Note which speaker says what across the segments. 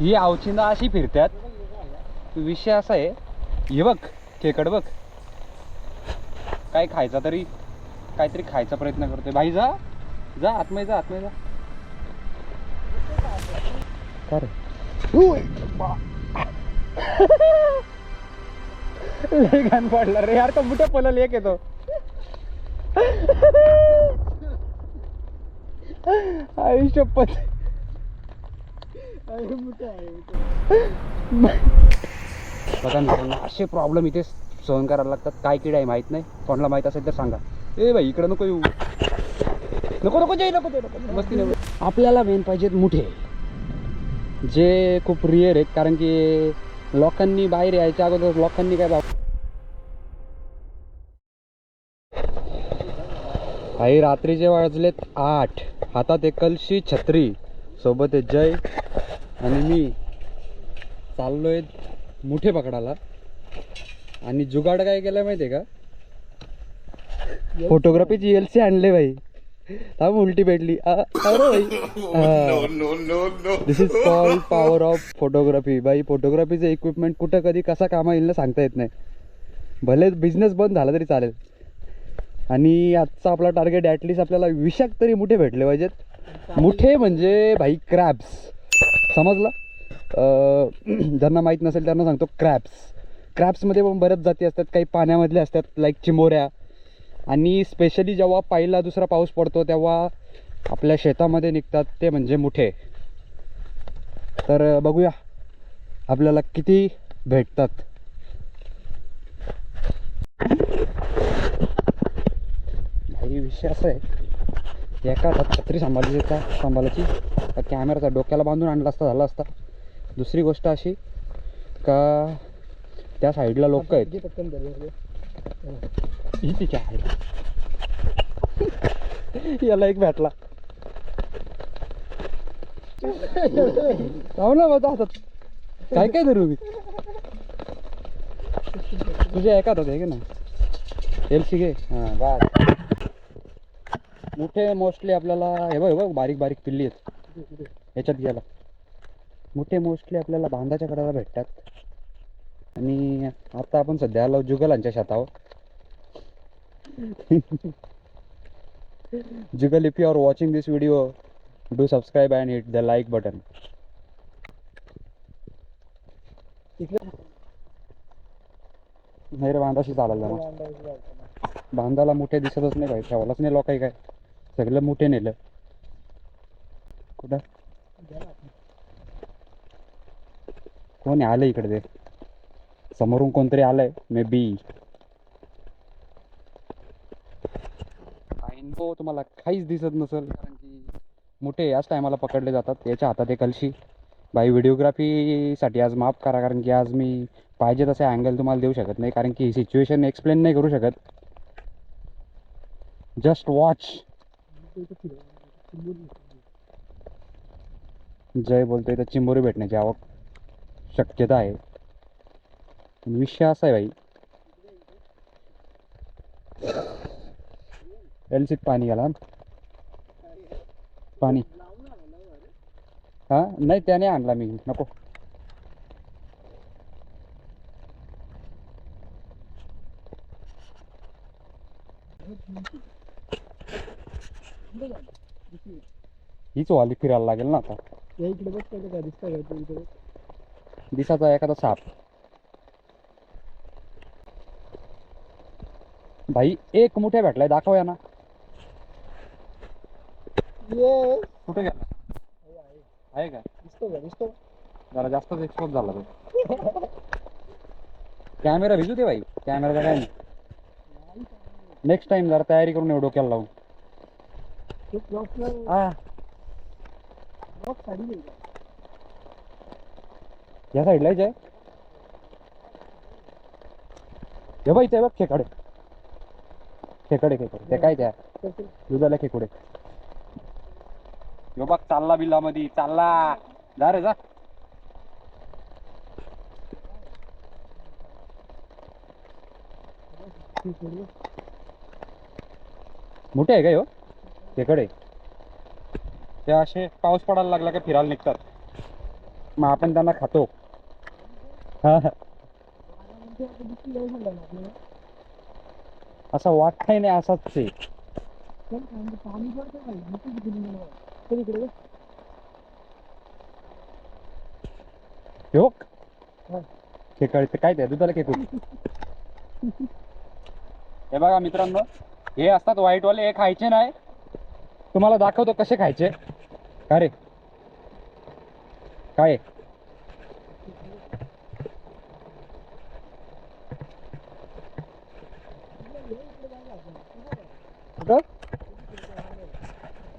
Speaker 1: ही अवचिंदा अशी फिरतात विषय असा आहे हे बघ खेकड बघ. काय खायचा तरी काहीतरी खायचा प्रयत्न करतोय. भाई जा जा आतमध्ये जा आतमध्ये जा. का रे? लय घाण पडला रे यार कम्प्युटर पलल एक येतो. आई शपथ बघा मित्रांनो असे प्रॉब्लेम इथे सहन करायला लागतात. काय किड आहे माहीत नाही. कोणाला माहीत असेल तर सांगा. ए भाई इकडं नको येऊ. नको नको जाई नको नको. मस्ती नको आपल्याला मेन पाहिजेत मुठे. जे खूप रिअर आहेत कारण की लोकांनी बाहेर यायच्या अगोदर लोकांनी काय बाब रात्रीचे वाजलेत आठ हातात एक कलशी छत्री. सोबत आहे जय आणि मी चाललोय मुठे पकडायला. आणि जुगाड काय केलं माहितीये का? फोटोग्राफीची एल सी आणले भाई थांब उलटी भेटली अ- अरे भाई this is call power of photography by फोटोग्राफीचं equipment कुठं कधी कसा कामा येईल ना सांगता येत नाही. भले बिझनेस बंद झाला तरी चालेल. आणि आजचा आपला टार्गेट ॲटलिस्ट आपल्याला विषाक तरी मुठे भेटले पाहिजेत. मुठे म्हणजे भाई क्रॅब्स समजला? ज्यांना माहीत नसेल त्यांना सांगतो क्रॅब्स क्रॅब्समध्ये पण बऱ्याच जाती असतात काही पाण्यामधले असतात लाईक चिमोऱ्या. आणि स्पेशली जेव्हा पहिला दुसरा पाऊस पडतो तेव्हा आपल्या शेतामध्ये निघतात ते म्हणजे मुठे. तर बघूया. आपल्याला किती भेटतात. भाई विषय असा आहे. एका हातात छत्री सांभाळली का सांभाळायची का कॅमेराचा डोक्याला बांधून आणला असता झाला असता. दुसरी गोष्ट अशी का त्या साईडला लोक आहेत. ही तिच्या आहे याला एक भेटला. जाऊ ना माझा हातात काय काय धरू मी? तुझ्या एका हातात आहे की ना एल सी घे हां बा मोठे मोस्टली आपल्याला हे बघ हे बघ बारीक बारीक पिल्ली आहेत. याच्यात गेला. मोठे मोस्टली आपल्याला बांधाच्या कडाला भेटतात. आणि आता आपण सध्या आलो जुगलांच्या शेतावर. Jugal if you are watching this video do subscribe and hit the like button नाही रे बांधाशी चालायला बांधाला मोठे दिसतच नाही भाई ठेवायलाच नाही लोकांनी काय. सगळं मोठे नेलं. कुठं? कोण आलं इकडे ते. समोरून कोणतरी आलंय. मे बी इन्फो तुम्हाला काहीच दिसत नसेल कारण की मोठे याच टायमाला पकडले जातात. याच्या हातात एक कलशी बाई व्हिडिओग्राफीसाठी आज माफ करा कारण की आज मी पाहिजे तसे अँगल तुम्हाला देऊ शकत नाही कारण की ही सिच्युएशन एक्सप्लेन नाही करू शकत. जस्ट वॉच जय बोलतोय तर चिंबोरी भेटण्याची आवक शक्यता आहे. विषय असा आहे भाई. एलसीत पाणी घाला पाणी. हा? नाही त्याने आणला मी. नको. हीच वाली फिरायला लागेल ना आता.
Speaker 2: इकडे बघ काय दिसतं काय तू इकडे?
Speaker 1: दिसाचा एखादा साप. भाई एक मुठ्या भेटलाय दाखवूया ना
Speaker 2: ये
Speaker 1: कुठे गेला? आहे का?
Speaker 2: दिसतो का दिसतो
Speaker 1: जरा जास्तच एक्सपोज झाला तो. कॅमेरा भिजू दे भाई कॅमेरा काय नाही. नेक्स्ट टाइम जरा तयारी करून येऊ डोक्याला लावून
Speaker 2: तू ब्लॉक
Speaker 1: हा
Speaker 2: ब्लॉक साडी नाही का? Ah.
Speaker 1: या साईडला आहे हे बाई ते बघ खेकडे. खेकडे खेकडे. ते काय त्या दुधाला खेकडे. यो बघ चालला बिल्ला मध्ये चालला. जा रे जा. मोठे आहे का हो तिकडे. ते असे पाऊस पडायला लागला का फिरायला निघतात. मग आपण त्यांना खातो. हा असं वाटत नाही असाच
Speaker 2: ते.
Speaker 1: खेकळ ते काय ते? दुधाला खेकू हे बघा मित्रांनो हे असतात व्हाईटवाले हे खायचे नाही. तुम्हाला दाखवतो कसे खायचे. का रे? काय?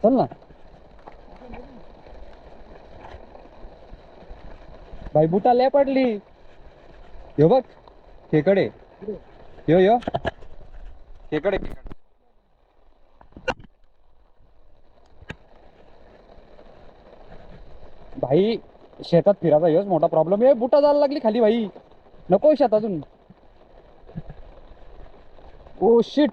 Speaker 1: चल ना. भाई बुटा लय पडली. यो बघ खेकडे. यो यो. खेकडे खेकडे. भाई शेतात फिरायचा हेच मोठा प्रॉब्लेम आहे. बुटा जायला लागली खाली भाई. नको शेतातून ओ शिट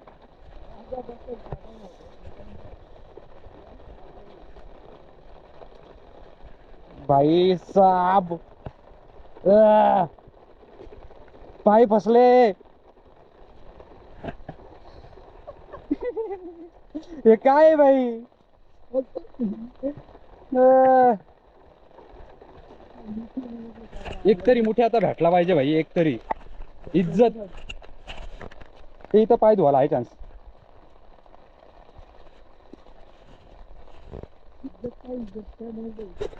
Speaker 1: भाई साब. पाय फसले. हे काय आहे भाई? एक तरी मुठे आता भेटला पाहिजे भाई एक तरी. इज्जत. ते इथं पाय धुवायला आहे चान्स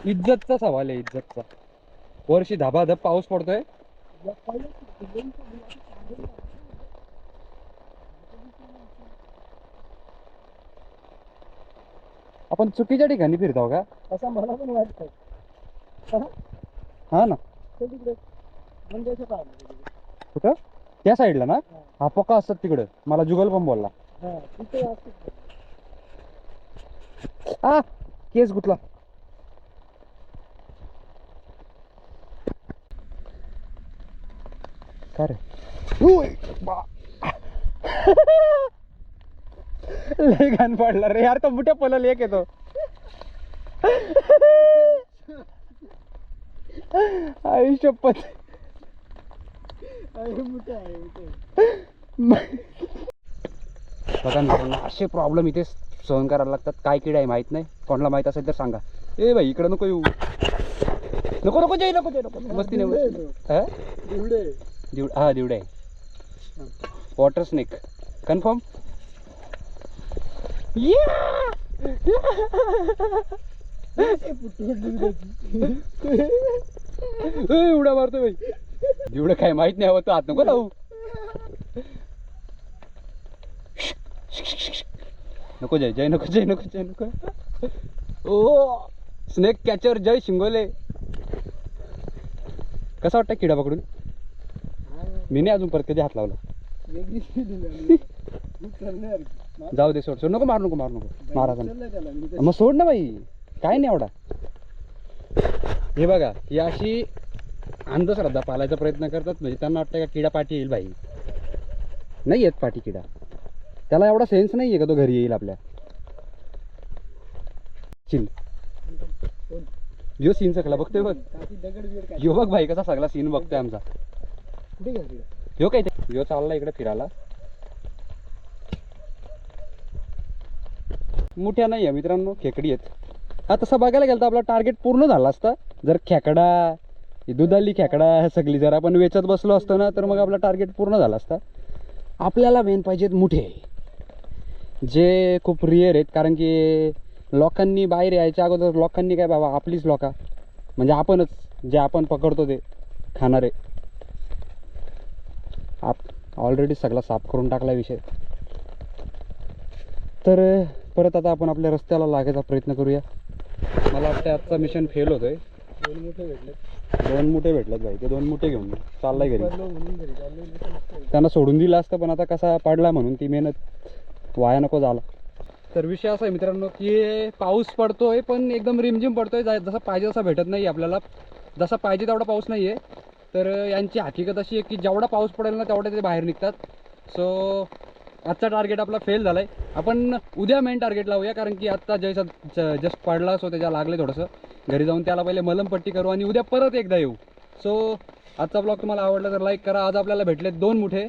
Speaker 1: इज्जतचा सवाल आहे इज्जतचा. वर्षी धबाधब पाऊस पडतोय. आपण चुकीच्या ठिकाणी फिरतो का?
Speaker 2: असं मला पण वाटतं
Speaker 1: हा ना. कुठं? त्या साईडला ना? हा पक्का असतात तिकडं. मला जुगल पण बोलला.
Speaker 2: हा
Speaker 1: आ केस गुतला. का रे? बा. लय घाण पडला रे. यार तो मोठ्या पलल एक येतो.
Speaker 2: मोठं
Speaker 1: बघा मित्रांनो असे प्रॉब्लेम इथे सहन करायला लागतात. काय किडा आहे माहीत नाही. कोणाला माहीत असेल तर सांगा. ए भाई इकडं नको येऊ. नको नको जाई नको जाई नको मस्ती नाही
Speaker 2: दिवडे.
Speaker 1: हा?
Speaker 2: दिवडे
Speaker 1: आहे. वॉटर स्नेक कन्फर्म उड्या मारतो भाई दिवडं काय माहीत नाही हवं तर हात नको लावू नको जय जय नको जय नको जय नको. ओ स्नेक कॅचर जय शिंगोले. कसा वाटतं किडा पकडून? मी नाही अजून परत कधी हात लावला. जाऊ दे सोड सोड. नको मारू नको मारू नको. महाराज
Speaker 2: चल त्याला. मी तर-
Speaker 1: मग सोड ना बाई. काय नाही एवढा. हे बघा ही अशी अंधश्रद्धा पालायचा प्रयत्न करतात म्हणजे त्यांना वाटतं का किडा पाठी येईल बाई. नाही येत पाठी किडा. त्याला एवढा सेन्स नाही आहे का तो घरी येईल आपल्या? चिल यो सीन सगळा बघतोय बघ. यो बघ भाई कसा सगळा सीन बघतोय आमचा. यो काय यो चालला इकडे फिरायला. मोठ्या नाही आहे मित्रांनो खेकडी आहेत. हा तसा बघायला गेलं तर आपला टार्गेट पूर्ण झाला असता. जर खेकडा दुधाली खेकडा सगळी जर आपण वेचत बसलो असतो ना तर मग आपला टार्गेट पूर्ण झाला असता. आपल्याला मेन पाहिजेत मुठे. जे खूप रिअर आहेत कारण की लोकांनी बाहेर यायच्या अगोदर लोकांनी काय बाबा आपलीच लोका. म्हणजे आपणच जे आपण पकडतो ते खाणारे. आप ऑलरेडी सगळा साफ करून टाकला विषय. तर परत आता आपण आपल्या रस्त्याला लागायचा प्रयत्न करूया. मला वाटतं आजचा मिशन फेल होतोय.
Speaker 2: दोन मोठे भेटले
Speaker 1: दोन मुठे भेटलेत भाई ते दोन मुठे घेऊन चाललाय घरी. त्यांना सोडून दिलं असतं पण आता कसा पडला म्हणून ती मेहनत वाया नको झाला. तर विषय असा आहे मित्रांनो की पाऊस पडतोय पण एकदम रिमझिम पडतोय जसा पाहिजे तसा भेटत नाही आपल्याला. जसा पाहिजे तेवढा पाऊस नाही आहे तर यांची हकीकत अशी आहे की जेवढा पाऊस पडेल ना तेवढा ते बाहेर निघतात. सो आजचा टार्गेट आपला फेल झालाय. आपण उद्या मेन टार्गेट लावूया कारण की आत्ता जैसा जस्ट पडला सो त्याच्या लागले थोडंसं. घरी जाऊन त्याला पहिले मलमपट्टी करू आणि उद्या परत एकदा येऊ. सो आजचा ब्लॉग तुम्हाला आवडला तर लाईक करा. आज आपल्याला भेटले दोन मुठे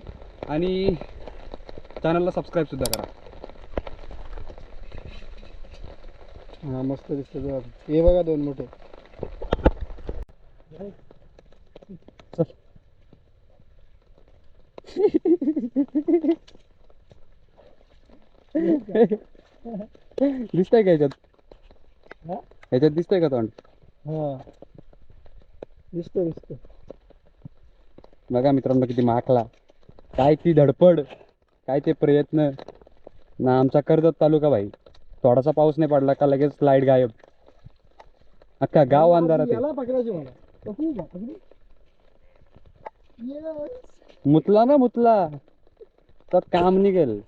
Speaker 1: आणि चॅनलला सबस्क्राईबसुद्धा करा.
Speaker 2: हा मस्त दिसतं. हे बघा दोन मोठे.
Speaker 1: दिसतंय का याच्यात?
Speaker 2: हा?
Speaker 1: याच्यात दिसतंय का तोंड?
Speaker 2: हा. दिसतो दिसतो
Speaker 1: बघा मित्रांनो किती माखला. काय ती धडपड काय ते प्रयत्न. ना आमचा कर्जत तालुका भाई. थोडासा पाऊस नाही पडला का लगेच लाइट गायब. अख्खा गाव अंधारात. मुतला ना मुतला. तर काम निघेल.